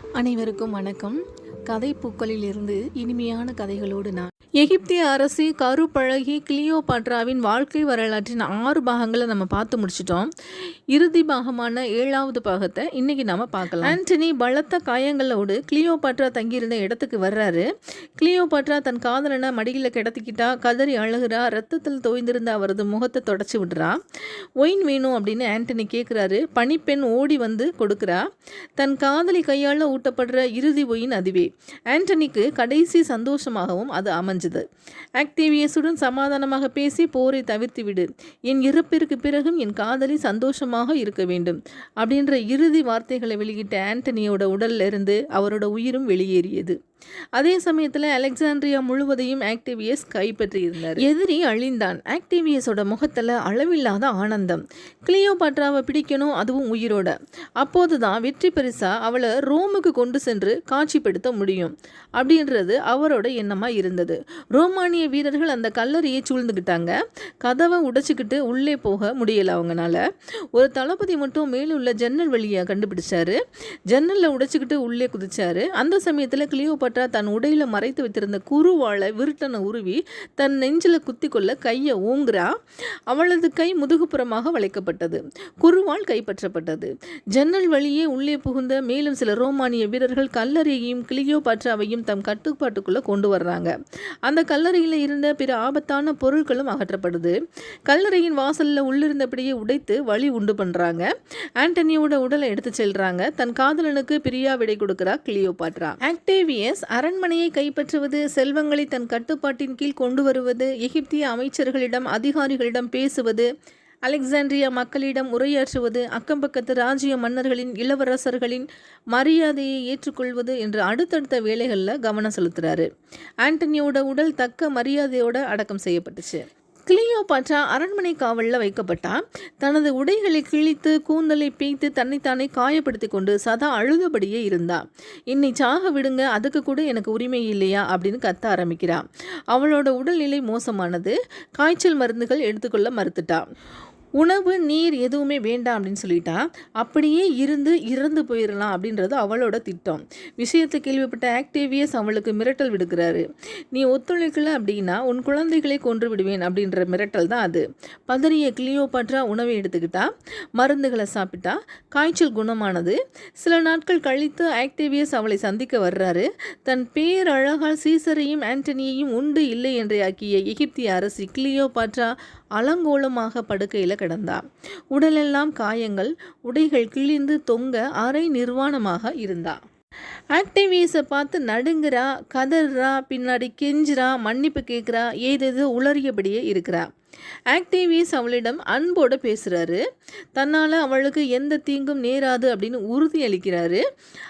அனைவருக்கும் வணக்கம். கதை பூக்களிலிருந்து இனிமையான கதைகளோடு நான் எகிப்திய அரசி கருப்பழகி கிளியோபாட்ராவின் வாழ்க்கை வரலாற்றின் ஆறு பாகங்களை நம்ம பார்த்து முடிச்சிட்டோம். இறுதி பாகமான ஏழாவது பாகத்தை இன்னைக்கு நாம பார்க்கலாம். ஆண்டனி பலத்த காயங்களோடு கிளியோபாட்ரா தங்கியிருந்த இடத்துக்கு வர்றாரு. கிளியோபாட்ரா தன் காதலனை மடியில் கிடத்திக்கிட்டா கதறி அழுகிறா ரத்தத்தில் தோய்ந்திருந்த அவரது முகத்தை தொடச்சி விடுறா. ஒயின் வேணும் அப்படின்னு ஆண்டனி கேட்குறாரு பணிப்பெண் ஓடி வந்து கொடுக்குறா. தன் காதலி கையால் ஊட்டப்படுற இறுதி ஒயின் அதுவே. ஆண்டனிக்கு கடைசி சந்தோஷமாகவும் அது அமைஞ்சது. ஆக்டேவியஸுடன் சமாதானமாக பேசி போரை தவிர்த்து விடு என் இறப்பிற்கு பிறகும் என் காதலி சந்தோஷமாக இருக்க வேண்டும். அப்படின்ற இறுதி வார்த்தைகளை வெளியிட்ட ஆண்டனியோட உடல்லிருந்து அவரோட உயிரும் வெளியேறியது. அதே சமயத்தில் அலெக்சாண்ட்ரியா முழுவதையும் ஆக்டிவியஸ் கைப்பற்றியிருந்தார். எதிரி அழிந்தான். ஆக்டிவியஸோட முகத்தில் அளவில்லாத ஆனந்தம். கிளியோபாட்ராவை பிடிக்கணும் அதுவும் உயிரோட. அப்போதுதான் வெற்றி பெருசாக அவளை ரோமுக்கு கொண்டு சென்று காட்சிப்படுத்த முடியும். அப்படின்றது அவரோட எண்ணமாக இருந்தது. ரோமானிய வீரர்கள் அந்த கல்லறையை சூழ்ந்துக்கிட்டாங்க கதவை உடைச்சிக்கிட்டு உள்ளே போக முடியலை அவங்கனால. ஒரு தளபதி மட்டும் மேலுள்ள ஜன்னல் வழியை கண்டுபிடிச்சாரு. ஜன்னலில் உடைச்சிக்கிட்டு உள்ளே குதிச்சாரு. அந்த சமயத்தில் கிளியோபாட்ரா தன் உடையில் மறைத்து வைத்திருந்த குருவாளை விருட்டனை உருவி தன் நெஞ்சில் குத்தி கொள்ள கையை ஊங்குறா அவளது கை முதுகுப்புறமாக வளைக்கப்பட்டது. குருவால் கைப்பற்றப்பட்டது. ஜன்னல் வழியே உள்ளே புகுந்த மேலும் சில ரோமானிய வீரர்கள் கல்லறையையும் கிளியோபாட்ராவையும் தம் கட்டுப்பாட்டுக்குள்ளே கொண்டு வர்றாங்க. அந்த கல்லறையில் இருந்த பிற ஆபத்தான பொருட்களும் அகற்றப்படுது. கல்லறையின் வாசலில் உள்ளிருந்தபடியே உடைத்து வழி உண்டு பண்ணுறாங்க ஆண்டனியோட உடலை எடுத்து செல்றாங்க. தன் காதலனுக்கு பிரியா விடை கொடுக்குறா கிளியோ பாட்ரா ஆக்டேவியஸ் அரண்மனையை கைப்பற்றுவது செல்வங்களை தன் கட்டுப்பாட்டின் கீழ் கொண்டு வருவது எகிப்திய அமைச்சர்களிடம் அதிகாரிகளிடம் பேசுவது அலெக்சாண்ட்ரியா மக்களிடம் உரையாற்றுவது அக்கம்பக்கத்து ராஜ்ய மன்னர்களின் இளவரசர்களின் மரியாதையை ஏற்றுக்கொள்வது என்று அடுத்தடுத்த வேலைகளில் கவனம் செலுத்துறாரு. ஆண்டனியோட உடல் தக்க மரியாதையோட அடக்கம் செய்யப்பட்டுச்சு. கிளியோபாட்ரா அரண்மனை காவலில் வைக்கப்பட்டா தனது உடைகளை கிழித்து கூந்தலை பீய்த்து தன்னைத்தானே காயப்படுத்தி கொண்டு சதா அழுதபடியே இருந்தா இன்னை சாக விடுங்க அதுக்கு கூட எனக்கு உரிமை இல்லையா? அப்படின்னு கத்த ஆரம்பிக்கிறா அவளோட உடல்நிலை மோசமானது. காய்ச்சல் மருந்துகள் எடுத்துக்கொள்ள மறுத்துட்டா உணவு நீர் எதுவுமே வேண்டாம் அப்படின்னு சொல்லிட்டா அப்படியே இருந்து இறந்து போயிடலாம் அப்படின்றது அவளோட திட்டம். விஷயத்தை கேள்விப்பட்ட ஆக்டேவியஸ் அவளுக்கு மிரட்டல் விடுக்கிறாரு. நீ ஒத்துழைக்கல அப்படின்னா உன் குழந்தைகளை கொன்று விடுவேன் அப்படின்ற மிரட்டல் தான் அது. பதறிய கிளியோபாட்ரா உணவை எடுத்துக்கிட்டா மருந்துகளை சாப்பிட்டா காய்ச்சல் குணமானது. சில நாட்கள் கழித்து ஆக்டேவியஸ் அவளை சந்திக்க வர்றாரு. தன் பேரழகால் சீசரையும் ஆண்டனியையும் உண்டு இல்லை என்று ஆக்கிய எகிப்திய அரசி கிளியோபாட்ரா அலங்கோலமாக படுக்கையில் கிடந்தா. உடலெல்லாம் காயங்கள் உடைகள் கிழிந்து தொங்க அரை நிர்வாணமாக இருந்தா. ஆக்டிவிஸை பார்த்து நடுங்குறா கதறா பின்னாடி கெஞ்சுறா மன்னிப்பு கேட்குறா ஏதேதோ உளறியபடியே இருக்கிறா. ஆக்டிவிஸ் அவளிடம் அன்போடு பேசுகிறாரு தன்னால் அவளுக்கு எந்த தீங்கும் நேராது அப்படின்னு உறுதி அளிக்கிறாரு.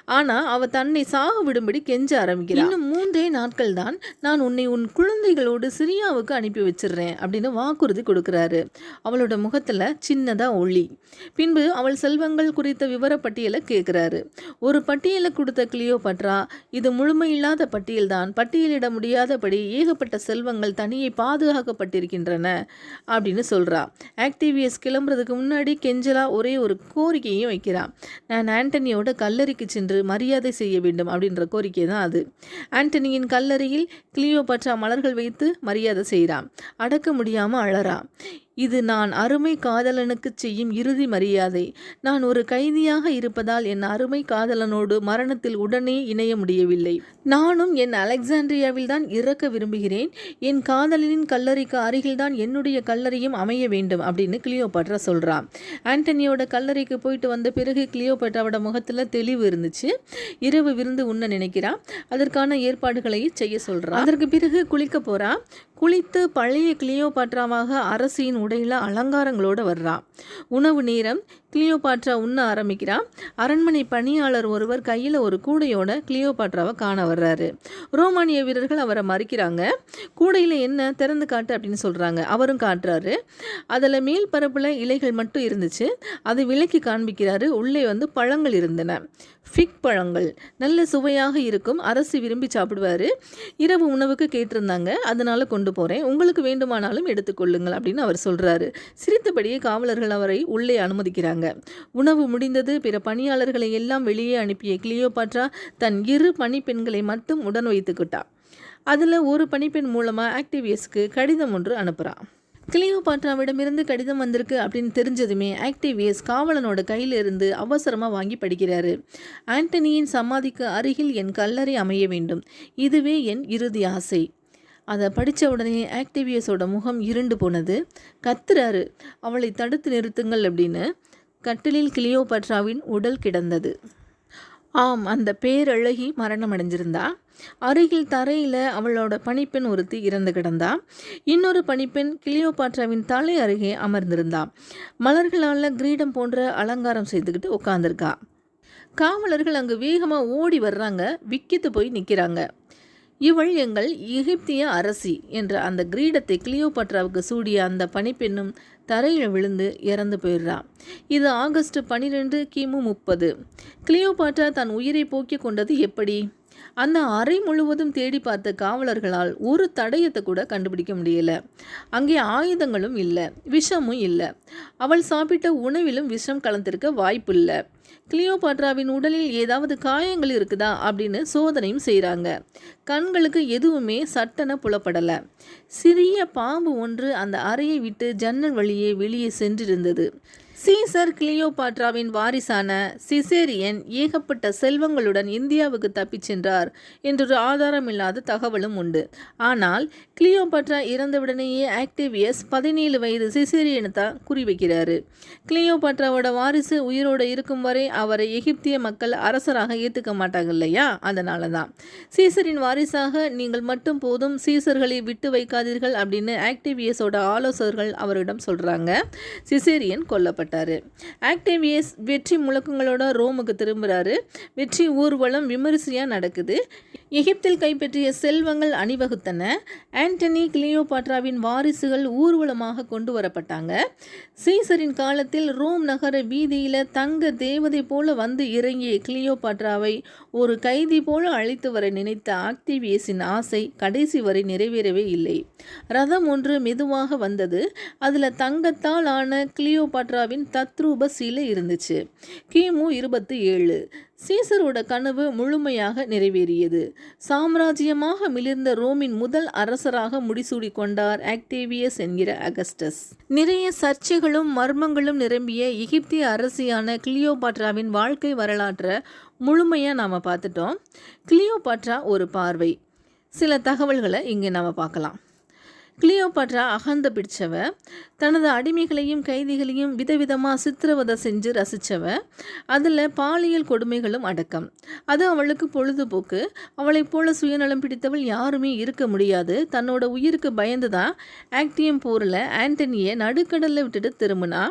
ஆனால் அவள் தன்னை சாக விடும்படி கெஞ்ச ஆரம்பிக்கிறார் இன்னும் மூன்றே நாட்கள் தான் நான் உன்னை உன் குழந்தைகளோடு சிரியாவுக்கு அனுப்பி வச்சிடுறேன் அப்படின்னு வாக்குறுதி கொடுக்குறாரு. அவளோட முகத்தில் சின்னதாக ஒளி. பின்பு அவள் செல்வங்கள் குறித்த விவரப்பட்டியலை கேட்குறாரு ஒரு பட்டியலை கொடுத்த கிளியோ பட்ரா இது முழுமையில்லாத பட்டியல்தான் பட்டியலிட முடியாதபடி ஏகப்பட்ட செல்வங்கள் தனியே பாதுகாக்கப்பட்டிருக்கின்றன. அப்படின்னு சொல்கிறா ஆக்டிவியஸ் கிளம்புறதுக்கு முன்னாடி கெஞ்சலா ஒரே ஒரு கோரிக்கையும் வைக்கிறான் நான் ஆண்டனியோட கல்லறைக்கு சென்று மரியாதை செய்ய வேண்டும் அப்படின்ற கோரிக்கை தான் அது. ஆண்டனியின் கல்லறையில் கிளியோபட்ரா மலர்கள் வைத்து மரியாதை செய்கிறான் அடக்க முடியாமல் அழறா. இது நான் அருமை காதலனுக்கு செய்யும் இறுதி மரியாதை. நான் ஒரு கைதியாக இருப்பதால் என் அருமை காதலனோடு மரணத்தில் உடனே இணைய முடியவில்லை. நானும் என் அலெக்சாண்ட்ரியாவில் தான் இறக்க விரும்புகிறேன். என் காதலனின் கல்லறைக்கு அருகில்தான் என்னுடைய கல்லறையும் அமைய வேண்டும் அப்படின்னு கிளியோபாட்ரா சொல்கிறான் ஆண்டனியோட கல்லறைக்கு போயிட்டு வந்த பிறகு கிளியோபாட்ராவோட முகத்தில் தெளிவு இருந்துச்சு. இரவு விருந்து உண்ண நினைக்கிறான். அதற்கான ஏற்பாடுகளை செய்ய சொல்கிறான் அதற்கு பிறகு குளிக்க போகிறான் குளித்து பழைய கிளியோபாட்ராவாக அரசியின் உடையில் அலங்காரங்களோடு வர்றா. உணவு நேரம் கிளியோபாட்ரா உண்ண ஆரம்பிக்கிறா. அரண்மனை பணியாளர் ஒருவர் கையில் ஒரு கூடையோட கிளியோபாட்ராவை காண வர்றாரு. ரோமானிய வீரர்கள் அவரை மறிக்கிறாங்க. கூடையில் என்ன திறந்து காட்டு அப்படின்னு சொல்கிறாங்க அவரும் காட்டுறாரு. அதில் மேல் பரப்பில் இலைகள் மட்டும் இருந்துச்சு. அதை விலக்கி காண்பிக்கிறாரு. உள்ளே வந்து பழங்கள் இருந்தன. ஃபிக் பழங்கள். நல்ல சுவையாக இருக்கும். அரசு விரும்பி சாப்பிடுவார். இரவு உணவுக்கு கேட்டிருந்தாங்க. அதனால் கொண்டு போகிறேன் உங்களுக்கு வேண்டுமானாலும் எடுத்துக்கொள்ளுங்கள் அப்படின்னு அவர் சொல்கிறாரு சிரித்தபடியே காவலர்கள் அவரை உள்ளே அனுமதிக்கிறாங்க. உணவு முடிந்தது. பிற பணியாளர்களை எல்லாம் வெளியே அனுப்பிய கிளியோபாட்ரா தன் இரு பணிப்பெண்களை மட்டும் உடன் வைத்துக்கிட்டா அதில் ஒரு பணிப்பெண் மூலமாக ஆக்டிவியஸ்க்கு கடிதம் ஒன்று அனுப்புகிறான் கிளியோபாட்ராவிடமிருந்து கடிதம் வந்திருக்கு அப்படின்னு தெரிஞ்சதுமே ஆக்டிவியஸ் காவலனோட கையிலிருந்து அவசரமாக வாங்கி படிக்கிறாரு. ஆண்டனியின் சமாதிக்கு அருகில் என் கல்லறை அமைய வேண்டும். இதுவே என் இறுதி ஆசை. அதை படித்த உடனே ஆக்டிவியஸோட முகம் இருண்டு போனது. கத்துறாரு அவளை தடுத்து நிறுத்துங்கள் அப்படின்னு. கட்டிலில் கிளியோபாட்ராவின் உடல் கிடந்தது. ஆம் அந்த பேரழகி மரணம் அடைஞ்சிருந்தா அருகில் தரையில் அவளோட பணிப்பெண் ஒருத்தி இறந்து கிடந்தா. இன்னொரு பணிப்பெண் கிளியோபாட்ராவின் தலை அருகே அமர்ந்திருந்தா. மலர்களால் கிரீடம் போன்ற அலங்காரம் செய்துக்கிட்டு உட்காந்துருக்கா காவலர்கள் அங்கு வேகமாக ஓடி வர்றாங்க. விக்கித்து போய் நிற்கிறாங்க இவள் எங்கள் எகிப்திய அரசி என்ற அந்த கிரீடத்தை கிளியோபாட்ராவுக்கு சூடிய அந்த பணிப்பெண்ணும் தரையில் விழுந்து இறந்து போயிடுறா. இது ஆகஸ்ட் பன்னிரெண்டு கிமு முப்பது. கிளியோபாட்ரா தன் உயிரை போக்கிக் கொண்டது எப்படி? அந்த அறை முழுவதும் தேடி பார்த்த காவலர்களால் ஒரு தடயத்தை கூட கண்டுபிடிக்க முடியல. அங்கே ஆயுதங்களும் இல்லை விஷமும் இல்லை. அவள் சாப்பிட்ட உணவிலும் விஷம் கலந்திருக்க வாய்ப்பு இல்லை கிளியோபாட்ராவின் உடலில் ஏதாவது காயங்கள் இருக்குதா அப்படின்னு சோதனையும் செய்கிறாங்க கண்களுக்கு எதுவுமே சட்டென புலப்படலை. சிறிய பாம்பு ஒன்று அந்த அறையை விட்டு ஜன்னல் வழியே வெளியே சென்றிருந்தது. சீசர் கிளியோபாட்ராவின் வாரிசான சிசேரியன் ஏகப்பட்ட செல்வங்களுடன் இந்தியாவுக்கு தப்பிச் சென்றார் என்றொரு ஆதாரமில்லாத தகவலும் உண்டு. ஆனால் கிளியோபாட்ரா இறந்தவுடனேயே ஆக்டிவியஸ் பதினேழு வயது சிசேரியனை தான் குறிவைக்கிறாரு. கிளியோபாட்ராவோட வாரிசு உயிரோடு இருக்கும் வரை அவரை எகிப்திய மக்கள் அரசராக ஏற்றுக்க மாட்டாங்க இல்லையா அதனால தான். சீசரின் வாரிசாக நீங்கள் மட்டும் போதும் சீசர்களை விட்டு வைக்காதீர்கள் அப்படின்னு ஆக்டிவியஸோட ஆலோசகர்கள் அவரிடம் சொல்கிறாங்க சிசேரியன் கொல்லப்பட்டார். கொல்லப்பட்டார் ஆக்டேவியஸ் வெற்றி முழக்கங்களோட ரோமுக்கு திரும்புகிறாரு வெற்றி ஊர்வலம் விமரிசையாக நடக்குது. எகிப்தில் கைப்பற்றிய செல்வங்கள் அணிவகுத்தன. ஆண்டனி கிளியோபாட்ராவின் வாரிசுகள் ஊர்வலமாக கொண்டு வரப்பட்டாங்க. சீசரின் காலத்தில் ரோம் நகர வீதியில் தங்க தேவதை போல வந்து இறங்கிய கிளியோபாட்ராவை ஒரு கைதி போல அழைத்து வர நினைத்த ஆக்டிவியஸின் ஆசை கடைசி வரை நிறைவேறவே இல்லை. ரதம் ஒன்று மெதுவாக வந்தது. அதில் தங்கத்தால் ஆன கிளியோபாட்ராவின் தத்ரூப சீலை இருந்துச்சு. கிமு இருபத்தி ஏழு. சீசரோட கனவு முழுமையாக நிறைவேறியது. சாம்ராஜ்யமாக மிளிர்ந்த ரோமின் முதல் அரசராக முடிசூடி கொண்டார் ஆக்டேவியஸ் என்கிற அகஸ்டஸ். நிறைய சர்ச்சைகளும் மர்மங்களும் நிரம்பிய எகிப்திய அரசியான கிளியோபாட்ராவின் வாழ்க்கை வரலாற்றை முழுமையாக நாம் பார்த்துட்டோம். கிளியோபாட்ரா ஒரு பார்வை. சில தகவல்களை இங்கே நாம் பார்க்கலாம். கிளியோபாட்ரா அகந்த பிடிச்சவ. தனது அடிமைகளையும் கைதிகளையும் விதவிதமாக சித்திரவதை செஞ்சு ரசித்தவ அதில் பாலியல் கொடுமைகளும் அடக்கம். அது அவளுக்கு பொழுதுபோக்கு. அவளைப் போல சுயநலம் பிடித்தவள் யாருமே இருக்க முடியாது. தன்னோட உயிருக்கு பயந்து தான் ஆக்டியம் போரில் ஆண்டனியை நடுக்கடலில் விட்டுட்டு திரும்பினா.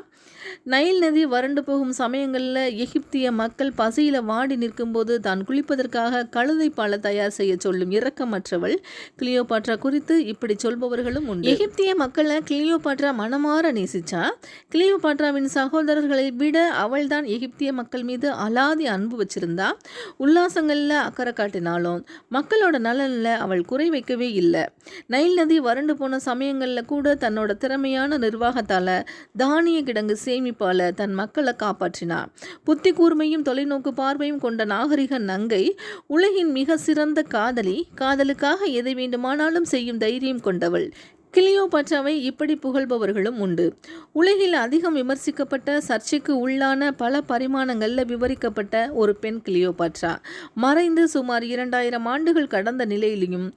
நைல் நதி வறண்டு போகும் சமயங்களில் எகிப்திய மக்கள் பசியில் வாடி நிற்கும்போது தான் குளிப்பதற்காக கழுதை பாலை தயார் செய்ய சொல்லும் இரக்கமற்றவள் கிளியோபாட்ரா குறித்து இப்படி சொல்பவர்களும் உண்டு. எகிப்திய மக்களை கிளியோபாட்ரா மனமாற நேசிச்சா? கிளியோபாட்ராவின் சகோதரர்களை விட அவள்தான் எகிப்திய மக்கள் மீது அலாதி அன்பு வச்சிருந்தா? உல்லாசங்களில் அக்கறை காட்டினாலும் மக்களோட நலனில் அவள் குறை வைக்கவே இல்லை. நைல் நதி வறண்டு போன சமயங்களில் கூட தன்னோட திறமையான நிர்வாகத்தால் தானிய கிடங்கு சேமிப்பால தன் மக்களை காப்பாற்றினார். புத்தி கூர்மையும் தொலைநோக்கு பார்வையும் கொண்ட நாகரிக நங்கை உலகின் மிக சிறந்த காதலி காதலுக்காக எதை வேண்டுமானாலும் செய்யும் தைரியம் கொண்டவள். கிளியோபாட்ராவை இப்படி புகழ்பவர்களும் உண்டு. உலகில் அதிகம் விமர்சிக்கப்பட்ட சர்ச்சைக்கு உள்ளான பல பரிமாணங்களில் விவரிக்கப்பட்ட ஒரு பெண் கிளியோபாட்ரா. மறைந்து சுமார் இரண்டாயிரம் ஆண்டுகள் கடந்த நிலையிலையும்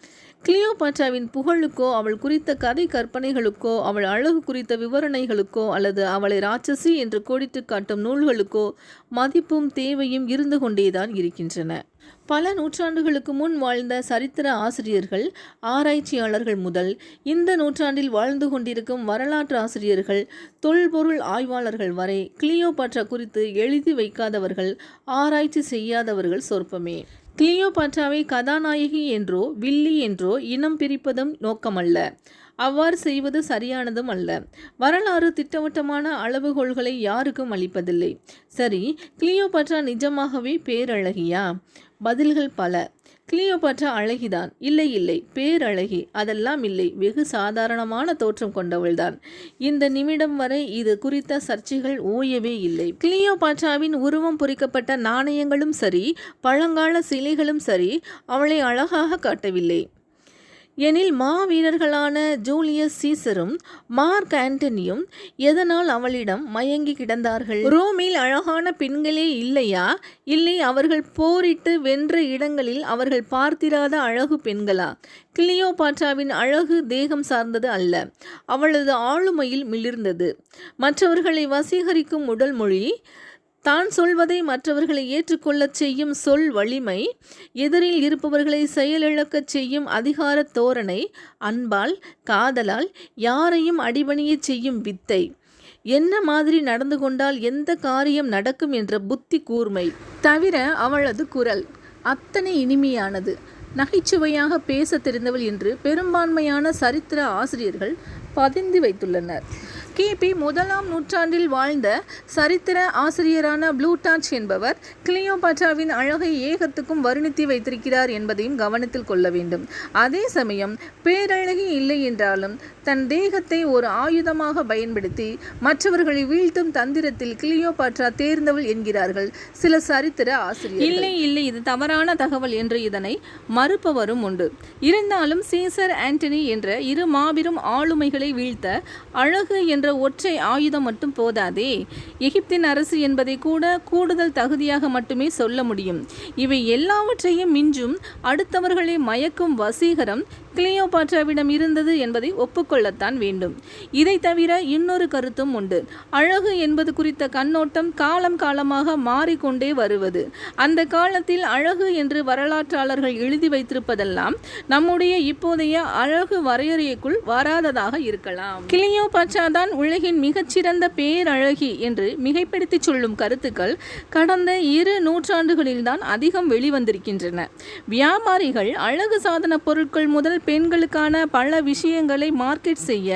கிளியோபாட்ராவின் புகழுக்கோ அவள் குறித்த கதை கற்பனைகளுக்கோ அவள் அழகு குறித்த விவரணைகளுக்கோ அல்லது அவளை ராட்சசி என்று கோடிட்டு காட்டும் நூல்களுக்கோ மதிப்பும் தேவையும் இருந்து கொண்டேதான் இருக்கின்றன. பல நூற்றாண்டுகளுக்கு முன் வாழ்ந்த சரித்திர ஆசிரியர்கள் ஆராய்ச்சியாளர்கள் முதல் இந்த நூற்றாண்டில் வாழ்ந்து கொண்டிருக்கும் வரலாற்று ஆசிரியர்கள் தொல்பொருள் ஆய்வாளர்கள் வரை கிளியோபாட்ரா குறித்து எழுதி வைக்காதவர்கள் ஆராய்ச்சி செய்யாதவர்கள் சொற்பமே. கிளியோபாட்ராவை கதாநாயகி என்றோ வில்லி என்றோ இனம் பிரிப்பதும் நோக்கமல்ல. அவ்வாறு செய்வது சரியானதும் அல்ல. வரலாறு திட்டவட்டமான அளவுகோள்களை யாருக்கும் அளிப்பதில்லை. சரி கிளியோபாட்ரா நிஜமாகவே பேரழகியா? பதில்கள் பல. கிளியோபாட்ரா அழகிதான். இல்லை இல்லை பேரழகி. அதெல்லாம் இல்லை. வெகு சாதாரணமான தோற்றம் கொண்டவள்தான். இந்த நிமிடம் வரை இது குறித்த சர்ச்சைகள் ஓயவே இல்லை. கிளியோபாட்ராவின் உருவம் பொறிக்கப்பட்ட நாணயங்களும் சரி பழங்கால சிலைகளும் சரி அவளை அழகாக காட்டவில்லை. எனில் மாவீரர்களான ஜூலியஸ் சீசரும் மார்க் ஆண்டனியும் எதனால் அவளிடம் மயங்கி கிடந்தார்கள்? ரோமில் அழகான பெண்களே இல்லையா? இல்லை அவர்கள் போரிட்டு வென்ற இடங்களில் அவர்கள் பார்த்திராத அழகு பெண்களா? கிளியோபாட்ராவின் அழகு தேகம் சார்ந்தது அல்ல. அவளது ஆளுமையில் மிளிர்ந்தது. மற்றவர்களை வசீகரிக்கும் உடல் மொழி தான் சொல்வதை மற்றவர்களை ஏற்றுக்கொள்ளச் செய்யும் சொல் வலிமை எதிரில் இருப்பவர்களை செயலிழக்கச் செய்யும் அதிகார தோரணை அன்பால் காதலால் யாரையும் அடிபணியச் செய்யும் வித்தை. என்ன மாதிரி நடந்து கொண்டால் எந்த காரியம் நடக்கும் என்ற புத்தி கூர்மை. தவிர அவளது குரல் அத்தனை இனிமையானது. நகைச்சுவையாக பேச தெரிந்தவள் என்று பெரும்பான்மையான சரித்திர ஆசிரியர்கள் பதிந்து வைத்துள்ளனர். கிபி முதலாம் நூற்றாண்டில் வாழ்ந்த சரித்திர ஆசிரியரான ப்ளூடாச் என்பவர் கிளியோபாட்ராவின் அழகை ஏகத்துக்கும் வருணித்து வைத்திருக்கிறார் என்பதையும் கவனத்தில் கொள்ள வேண்டும். அதே சமயம் பேரழகி இல்லை என்றாலும் தன் தேகத்தை ஒரு ஆயுதமாக பயன்படுத்தி மற்றவர்களை வீழ்த்தும் தந்திரத்தில் கிளியோபாட்ரா தேர்ந்தவள் என்கிறார்கள் சில சரித்திர ஆசிரியர் இல்லை இல்லை இது தவறான தகவல் என்று இதனை மறுப்பவரும் உண்டு. இருந்தாலும் சீசர் ஆண்டனி என்ற இரு மாபெரும் ஆளுமைகளை வீழ்த்த அழகு என்ற ஒற்றை ஆயுதம் மட்டும் போதாதே. எகிப்தின் அரசு என்பதை கூட கூடுதல் தகுதியாக மட்டுமே சொல்ல முடியும். இவை எல்லாவற்றையும் மிஞ்சும் அடுத்தவர்களை மயக்கும் வசீகரம் கிளியோபாட்ராவிடம் இருந்தது என்பதை ஒப்புக்கொள்ளத்தான் வேண்டும். இதை தவிர இன்னொரு கருத்தும் உண்டு. அழகு என்பது குறித்த கண்ணோட்டம் காலம் காலமாக மாறிக்கொண்டே வருவது. அந்த காலத்தில் அழகு என்று வரலாற்றாளர்கள் எழுதி வைத்திருப்பதெல்லாம் நம்முடைய இப்போதைய அழகு வரையறைக்குள் வராததாக இருக்கலாம். கிளியோபாட்ரா தான் உலகின் மிகச்சிறந்த பேரழகி என்று மிகைப்படுத்தி சொல்லும் கருத்துக்கள் கடந்த இரு நூற்றாண்டுகளில்தான் அதிகம் வெளிவந்திருக்கின்றன. வியாபாரிகள் அழகு சாதன பொருட்கள் முதல் பெண்களுக்கான பல விஷயங்களை மார்க்கெட் செய்ய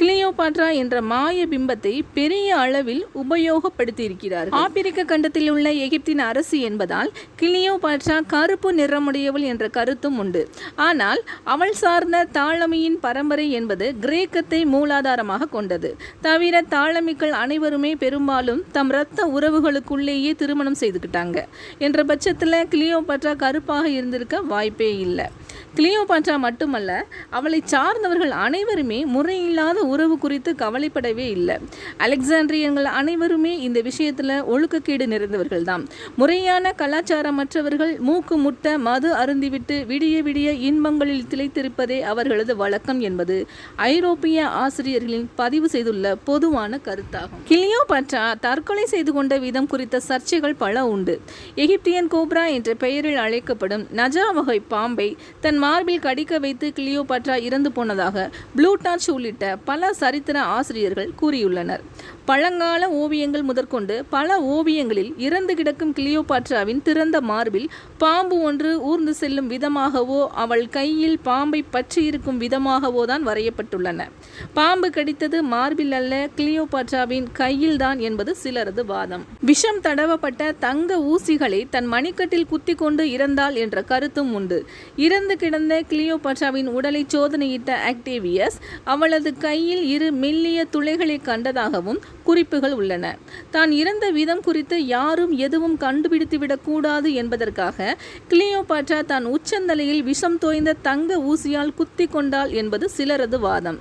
கிளியோபாட்ரா என்ற மாய பிம்பத்தை பெரிய அளவில் உபயோகப்படுத்தியிருக்கிறார் ஆப்பிரிக்க கண்டத்தில் உள்ள எகிப்தின் அரசு என்பதால் கிளியோபாட்ரா கருப்பு நிறமுடையவள் என்ற கருத்தும் உண்டு. ஆனால் அவள் சார்ந்த தாளமியின் பரம்பரை என்பது கிரேக்கத்தை மூலாதாரமாக கொண்டது. தவிர தாளமிக்கள் அனைவருமே பெரும்பாலும் தம் இரத்த உறவுகளுக்குள்ளேயே திருமணம் செய்துக்கிட்டாங்க என்ற பட்சத்தில் கிளியோபாட்ரா கருப்பாக இருந்திருக்க வாய்ப்பே இல்லை. கிளியோபாட்ரா மட்டுமல்ல அவளை சார்ந்தவர்கள் அனைவருமே முறையில்லாத உறவு குறித்து கவலைப்படவே இல்லை. அலெக்சாண்ட்ரியன்கள் அனைவருமே இந்த விஷயத்தில் ஒழுக்கக்கேடு நிறைந்தவர்கள் தான் முறையான கலாச்சாரமற்றவர்கள் மூக்கு முட்ட மது அருந்திவிட்டு விடிய விடிய இன்பங்களில் திளைத்திருப்பதே அவர்களது வழக்கம் என்பது ஐரோப்பிய ஆசிரியர்களின் பதிவு செய்துள்ள பொதுவான கருத்தாகும். கிளியோபாட்ரா தற்கொலை செய்து கொண்ட விதம் குறித்த சர்ச்சைகள் பல உண்டு. எகிப்தியன் கோப்ரா என்ற பெயரில் அழைக்கப்படும் நஜா வகை பாம்பை தன் மார்பில் கடிக்க வைத்து கிளியோபாட்ரா இறந்து போனதாக ப்ளூடாச் உள்ளிட்ட பல சரித்திர ஆசிரியர்கள் கூறியுள்ளனர். பழங்கால ஓவியங்கள் முதற்கொண்டு பல ஓவியங்களில் இறந்து கிடக்கும் கிளியோபாட்ராவின் திறந்த மார்பில் பாம்பு ஒன்று ஊர்ந்து செல்லும் விதமாகவோ அவள் கையில் பாம்பை பற்றியிருக்கும் விதமாகவோ தான் வரையப்பட்டுள்ளன. பாம்பு கடித்தது மார்பில் அல்ல கிளியோபாட்ராவின் கையில்தான் என்பது சிலரது வாதம். விஷம் தடவப்பட்ட தங்க ஊசிகளை தன் மணிக்கட்டில் குத்தி கொண்டு இறந்தாள் என்ற கருத்தும் உண்டு. இறந்து கிடந்த கிளியோபாட்ராவின் உடலை சோதனையிட்ட ஆக்டேவியஸ் அவளது கையில் இரு மெல்லிய துளைகளை கண்டதாகவும் குறிப்புகள் உள்ளன. தான் இறந்த விதம் குறித்து யாரும் எதுவும் கண்டுபிடித்துவிடக்கூடாது என்பதற்காக கிளியோபாட்ரா தான் உச்சந்தலையில் விஷம் தோய்ந்த தங்க ஊசியால் குத்தி கொண்டாள் என்பது சிலரது வாதம்.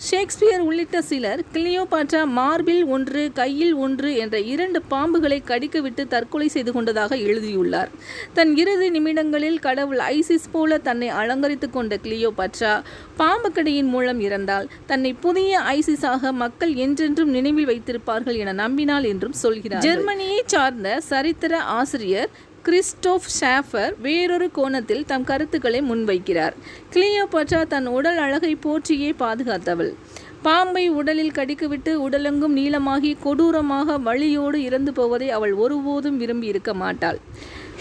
ஷேக்ஸ்பியர் உள்ளிட்ட சிலர் கிளியோபாட்ரா மார்பில் ஒன்று கையில் ஒன்று என்ற இரண்டு பாம்புகளை கடிக்கவிட்டு தற்கொலை செய்து கொண்டதாக எழுதியுள்ளார். தன் இறுதி நிமிடங்களில் கடவுள் ஐசிஸ் போல தன்னை அலங்கரித்து கொண்ட கிளியோபாட்ரா பாம்பு கடையின் மூலம் இறந்தால் தன்னை புதிய ஐசிஸாக மக்கள் என்றென்றும் நினைவில் வைத்திருப்பார்கள் என நம்பினாள் என்றும் சொல்கிறார் ஜெர்மனியை சார்ந்த சரித்திர ஆசிரியர் கிறிஸ்டோப் ஷாஃபர் வேறொரு கோணத்தில் தம் கருத்துக்களை முன்வைக்கிறார். கிளியோபட்ரா தன் உடல் அழகை போற்றியே பாதுகாத்தவள். பாம்பை உடலில் கடிக்குவிட்டு உடலெங்கும் நீளமாகி கொடூரமாக வழியோடு இறந்து போவதை அவள் ஒருபோதும் விரும்பி இருக்க மாட்டாள்.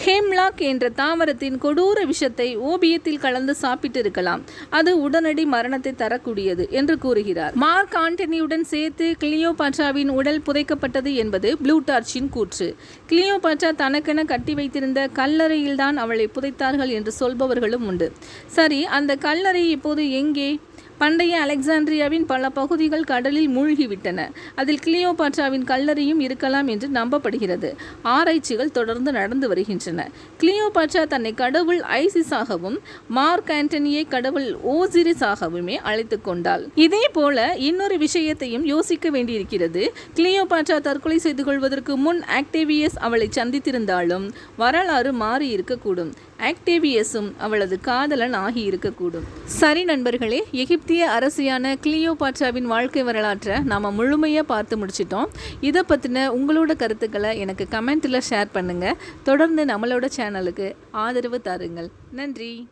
ஹேம்லாக் என்ற தாவரத்தின் கொடூர விஷத்தை ஓபியத்தில் கலந்து சாப்பிட்டு இருக்கலாம் அது உடனடி மரணத்தை தரக்கூடியது என்று கூறுகிறார். மார்க் ஆண்டனியுடன் சேர்த்து கிளியோபாட்ராவின் உடல் புதைக்கப்பட்டது என்பது ப்ளூடார்ச்சின் கூற்று. கிளியோபாட்ரா தனக்கென கட்டி வைத்திருந்த கல்லறையில்தான் அவளை புதைத்தார்கள் என்று சொல்பவர்களும் உண்டு. சரி அந்த கல்லறை இப்போது எங்கே? பண்டைய அலெக்சாண்ட்ரியாவின் பல பகுதிகள் கடலில் மூழ்கிவிட்டன. அதில் கிளியோபாட்ராவின் கல்லறையும் இருக்கலாம் என்று நம்பப்படுகிறது. ஆராய்ச்சிகள் தொடர்ந்து நடந்து வருகின்றன. கிளியோபாட்ரா தன்னை கடவுள் ஐசிஸாகவும் மார்க் ஆண்டனியை கடவுள் ஓசிரிஸாகவுமே அழைத்து கொண்டாள். இதே போல இன்னொரு விஷயத்தையும் யோசிக்க வேண்டியிருக்கிறது. கிளியோபாட்ரா தற்கொலை செய்து கொள்வதற்கு முன் ஆக்டேவியஸ் அவளை சந்தித்திருந்தாலும் வரலாறு மாறி இருக்கக்கூடும் ஆக்டேவியஸும் அவளது காதலன் ஆகி இருக்கக்கூடும் சரி நண்பர்களே எகிப்திய அரசியான கிளியோபாட்ராவின் வாழ்க்கை வரலாற்றை நாம் முழுமையாக பார்த்து முடிச்சிட்டோம். இதை பற்றின உங்களோட கருத்துக்களை எனக்கு கமெண்ட்டில் ஷேர் பண்ணுங்கள் தொடர்ந்து நம்மளோட சேனலுக்கு ஆதரவு தாருங்கள். நன்றி.